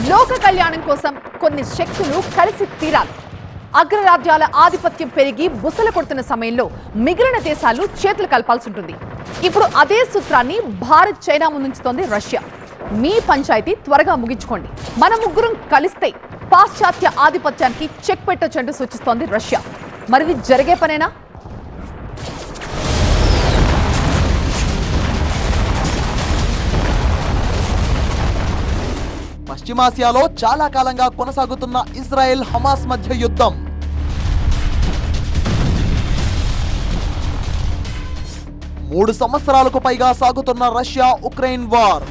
లోక కళ్యాణం కోసం కొన్ని శక్తులు కలిసి తీరాలి. అగ్రరాజ్యాల ఆధిపత్యం పెరిగి బుసలు కొడుతున్న సమయంలో మిగిలిన దేశాలు చేతులు కలపాల్సి ఉంటుంది. ఇప్పుడు అదే సూత్రాన్ని భారత్ చైనా ముందుంచుతోంది రష్యా. మీ పంచాయతీ త్వరగా ముగించుకోండి. మన ముగ్గురం కలిస్తే పాశ్చాత్య ఆధిపత్యానికి చెక్ పెట్టొచ్చంటూ సూచిస్తోంది రష్యా. మరిది జరిగే పనేనా? పశ్చిమాసియాలో చాలా కాలంగా కొనసాగుతున్న ఇజ్రాయెల్ హమాస్ మధ్య యుద్ధం. మూడు సంవత్సరాలకు పైగా సాగుతున్న రష్యా ఉక్రెయిన్ వార్.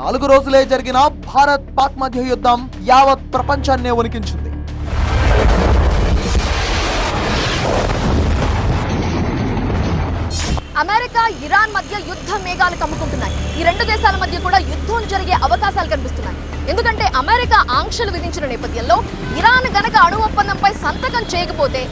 నాలుగు రోజులే జరిగిన భారత్ పాక్ మధ్య యుద్ధం యావత్ ప్రపంచాన్నే వణికించింది అమెరికా ఇరాన్ మధ్య యుద్ధ మేఘాలు కమ్ముకుంటున్నాయి. ఈ రెండు దేశాల మధ్య కూడా యుద్ధం జరిగే అవకాశాలు కనిపిస్తున్నాయి. ఎందుకంటే అమెరికా ఆంక్షలు విధించిన నేపథ్యంలో ఇరాన్ గనక అణు ఒప్పందంపై సంతకం చేయకపోతే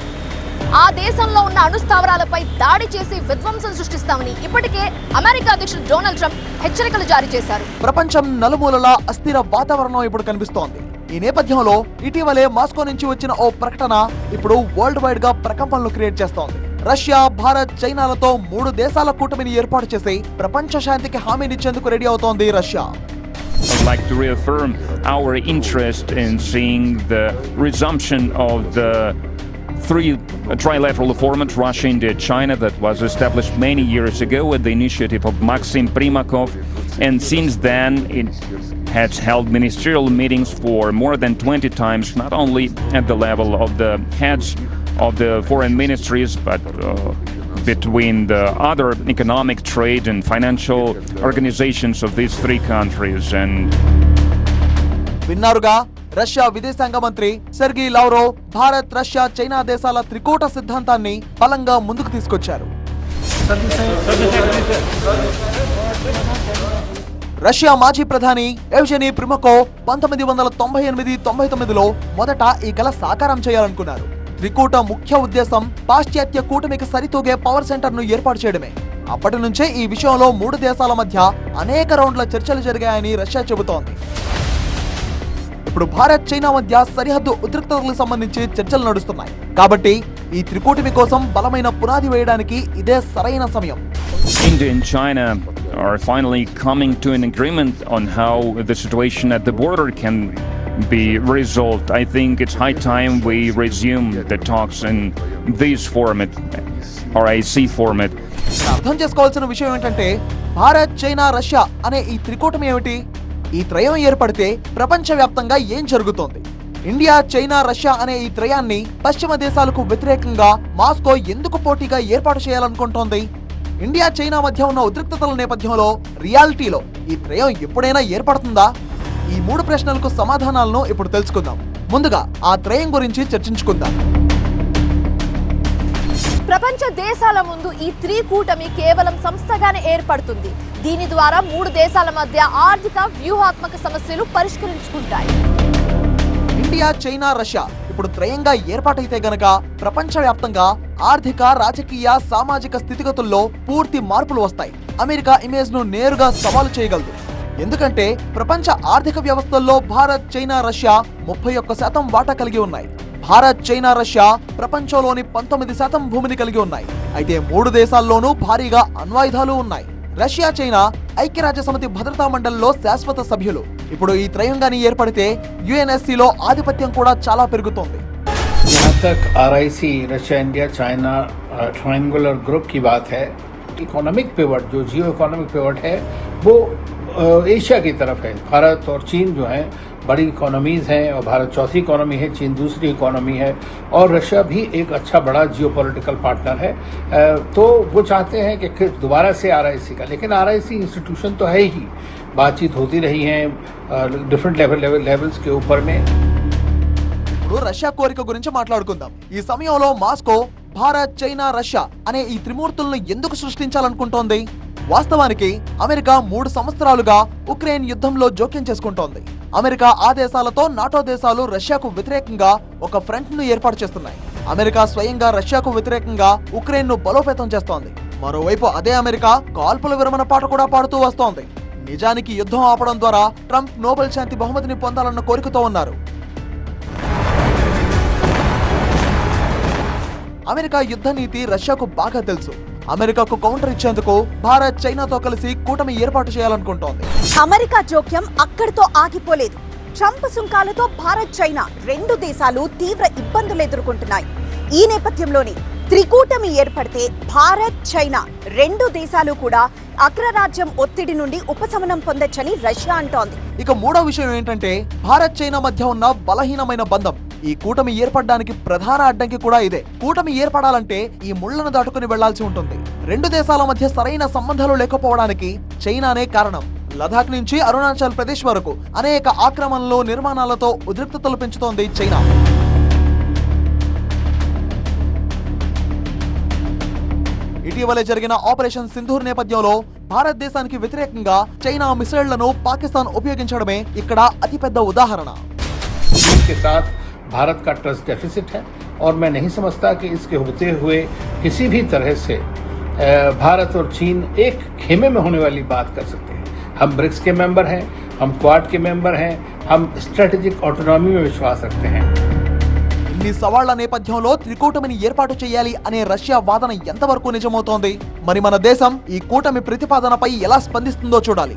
ఆ దేశంలో ఉన్న అణు స్థావరాలపై దాడి చేసి విధ్వంసం సృష్టిస్తామని ఇప్పటికే అమెరికా అధ్యక్షుడు డొనాల్డ్ ట్రంప్ హెచ్చరికలు జారీ చేశారు. ప్రపంచం నలుమూలలా అస్థిర వాతావరణం ఇప్పుడు కనిపిస్తోంది. ఈ నేపథ్యంలో ఇటీవలే మాస్కో నుంచి వచ్చిన ఓ ప్రకటన ఇప్పుడు వరల్డ్ వైడ్గా ప్రకంపనలు క్రియేట్ చేస్తోంది. రష్యా భారత్ చైనాలతో మూడు దేశాల కూటమిని ఏర్పాటు చేసి ప్రపంచ శాంతికి హామీనిచ్చేందుకు రెడీ అవుతోంది Russia I'd like to reaffirm our interest in seeing the resumption of the three trilateral format Russia, India, China that was established many years ago at the initiative of Maxim Primakov. And since then, it has held ministerial meetings for more than 20 times, not only at the level of the heads of the foreign ministries, but uh, between the other economic, trade, and financial organizations of these three countries. And విన్నారుగా? Russia విదేశాంగ మంత్రి Sergey Lavrov Bharat Russia China దేశాల త్రికూట సిద్ధాంతాన్ని బలంగా ముందుకు తీసుకొచ్చారు. Russia మాజీ ప్రధాని ఎవజెనీ ప్రిమకో పంతొమ్మిది వందల తొంభై ఎనిమిది తొంభై తొమ్మిదిలో మొదట ఈ కల సాకారం చేయాలనుకున్నారు. త్రికూట ముఖ్య ఉద్దేశం పాశ్చాత్య కూటమికి సరితూగే పవర్ సెంటర్ను ఏర్పాటు చేయడమే. అప్పటి నుంచే ఈ విషయంలో మూడు దేశాల మధ్య అనేక రౌండ్ల చర్చలు జరిగాయని రష్యా చెబుతోంది. ఇప్పుడు భారత్ చైనా మధ్య సరిహద్దు ఉద్రిక్తతలకు సంబంధించి చర్చలు నడుస్తున్నాయి. కాబట్టి ఈ త్రికూటమి కోసం బలమైన పునాది వేయడానికి ఇదే సరైన సమయం. India and China are finally coming to an agreement on how the situation at the border can be resolved. I think it's high time we resume the talks in this format, or IC format. అర్థం చేసుకోవాల్సిన విషయం ఏంటంటే Bharat China Russia అనే ఈ త్రికూటమి ఏమిటి ఈ త్రయం ఏర్పడితే ప్రపంచవ్యాప్తంగా ఏం జరుగుతోంది ఇండియా చైనా రష్యా అనే ఈ త్రయాన్ని పశ్చిమ దేశాలకు వ్యతిరేకంగా మాస్కో ఎందుకు పోటీగా ఏర్పాటు చేయాలనుకుంటోంది ఇండియా చైనా మధ్య ఉన్న ఉద్రిక్తతల నేపథ్యంలో రియాలిటీలో ఈ త్రయం ఎప్పుడైనా ఏర్పడుతుందా ఈ మూడు ప్రశ్నలకు సమాధానాలను ఇప్పుడు తెలుసుకుందాం. ముందుగా ఆ త్రయం గురించి చర్చించుకుందాం. ప్రపంచ దేశాల ముందు ఈ త్రికూటమి కేవలం సంస్థగానే ఏర్పడుతుంది. దీని ద్వారా మూడు దేశాల మధ్య ఆర్థిక వ్యూహాత్మక సమస్యలు పరిష్కరించుకుంటాయి. ఇండియా చైనా రష్యా ఇప్పుడు త్రయంగా ఏర్పాటైతే గనక ప్రపంచవ్యాప్తంగా ఆర్థిక రాజకీయ సామాజిక స్థితిగతుల్లో పూర్తి మార్పులు వస్తాయి. అమెరికా ఇమేజ్ను నేరుగా సవాలు చేయగలదు. ఎందుకంటే ప్రపంచ ఆర్థిక వ్యవస్థల్లో భారత్ చైనా రష్యా ముప్పై ఒక్క శాతం వాటా కలిగి ఉన్నాయి భారత్ చైనా రష్యా ప్రపంచంలోని పంతొమ్మిది శాతం భూమిని కలిగి ఉన్నాయి అయితే మూడు దేశాల్లోనూ భారీగా అణ్వాయుధాలు ఉన్నాయి రష్యా చైనా ఐక్యరాజ్య సమితి భద్రతా మండలిలో శాశ్వత సభ్యులు ఇప్పుడు ఈ త్రయంగాని ఏర్పడితే UNSC లో ఆధిపత్యం కూడా చాలా పెరుగుతోంది जहाँ तक are Russia India China triangular group की बात है इकोनॉमिक पिवट जो जियो इकोनॉमिक पिवट है वो अ, एशिया की तरफ है भारत और चीन जो है बड़ी इकोनॉमीज हैं और भारत चौथी इकोनॉमी है चीन दूसरी इकोनॉमी है और रशिया भी एक अच्छा बड़ा जियो पार्टनर है अ, तो वो चाहते हैं कि फिर दोबारा से आर का लेकिन आर इंस्टीट्यूशन तो है ही बातचीत होती रही है डिफरेंट लेवल लेवल लेवल्स के ऊपर में ఇప్పుడు రష్యా కోరిక గురించి మాట్లాడుకుందాం ఈ సమయంలో మాస్కో భారత్ చైనా రష్యా అనే ఈ త్రిమూర్తులను ఎందుకు సృష్టించాలనుకుంటోంది వాస్తవానికి అమెరికా మూడు సంవత్సరాలుగా ఉక్రెయిన్ యుద్ధంలో జోక్యం చేసుకుంటోంది. అమెరికా ఆదేశాలతో నాటో దేశాలు రష్యాకు వ్యతిరేకంగా ఒక ఫ్రంట్ను ఏర్పాటు చేస్తున్నాయి. అమెరికా స్వయంగా రష్యాకు వ్యతిరేకంగా ఉక్రెయిన్ను బలోపేతం చేస్తోంది. మరోవైపు అదే అమెరికా కాల్పుల విరమణ పాట కూడా పాడుతూ వస్తోంది. నిజానికి యుద్ధం ఆపడం ద్వారా ట్రంప్ నోబెల్ శాంతి బహుమతిని పొందాలన్న కోరికతో ఉన్నారు. అమెరికా యుద్ధ నీతి రష్యాకు బాగా తెలుసు. అమెరికాకు కౌంటర్ ఇచ్చేందుకు భారత్ చైనాతో కలిసి కూటమి ఏర్పాటు చేయాలనుకుంటోంది. అమెరికా జోక్యం అక్కడితో ఆగిపోలేదు. ట్రంప్ సుంకాలతో భారత్ చైనా రెండు దేశాలు తీవ్ర ఇబ్బందులు ఎదుర్కొంటున్నాయి. ఈ నేపథ్యంలోనే త్రికూటమి ఏర్పడితే భారత్ చైనా రెండు దేశాలు కూడా అగ్రరాజ్యం ఒత్తిడి నుండి ఉపశమనం పొందొచ్చని రష్యా అంటోంది. ఇక మూడో విషయం ఏంటంటే భారత్ చైనా మధ్య ఉన్న బలహీనమైన బంధం ఈ కూటమి ఏర్పడడానికి ప్రధాన అడ్డంకి కూడా ఇదే. కూటమి ఏర్పడాలంటే ఈ ముళ్ళను దాటుకుని వెళ్ళాల్సి ఉంటుంది. రెండు దేశాల మధ్య సరైన సంబంధాలు లేకపోవడానికి చైనానే కారణం. లదాఖ్ నుంచి అరుణాచల్ ప్రదేశ్ వరకు అనేక ఆక్రమణలు నిర్మాణాలతో ఉద్రిక్తతలు పెంచుతోంది చైనా. ఇటీవలే జరిగిన ఆపరేషన్ సింధూర్ నేపథ్యంలో భారతదేశానికి వ్యతిరేకంగా చైనా మిసైళ్ళను పాకిస్తాన్ ఉపయోగించడమే ఇక్కడ అతిపెద్ద ఉదాహరణ. भारत का ट्रस्ट डेफिसिट है और मैं नहीं समझता कि इसके होते हुए किसी भी तरह से अ, भारत और चीन एक खेमे में होने वाली बात कर सकते हैं हम ब्रिक्स के मेंबर हैं हम क्वाड के मेंबर हैं हम स्ट्रेटेजिक ऑटोनॉमी में विश्वास रखते हैं ఇన్ని సవాళ్ల నేపథ్యంలో త్రికూటమిని ఏర్పాటు చేయాలి అనే రష్యా వాదన ఎంతవరకు నిజమవుతోంది మరి మన దేశం ఈ కూటమి ప్రతిపాదనపై ఎలా స్పందిస్తుందో చూడాలి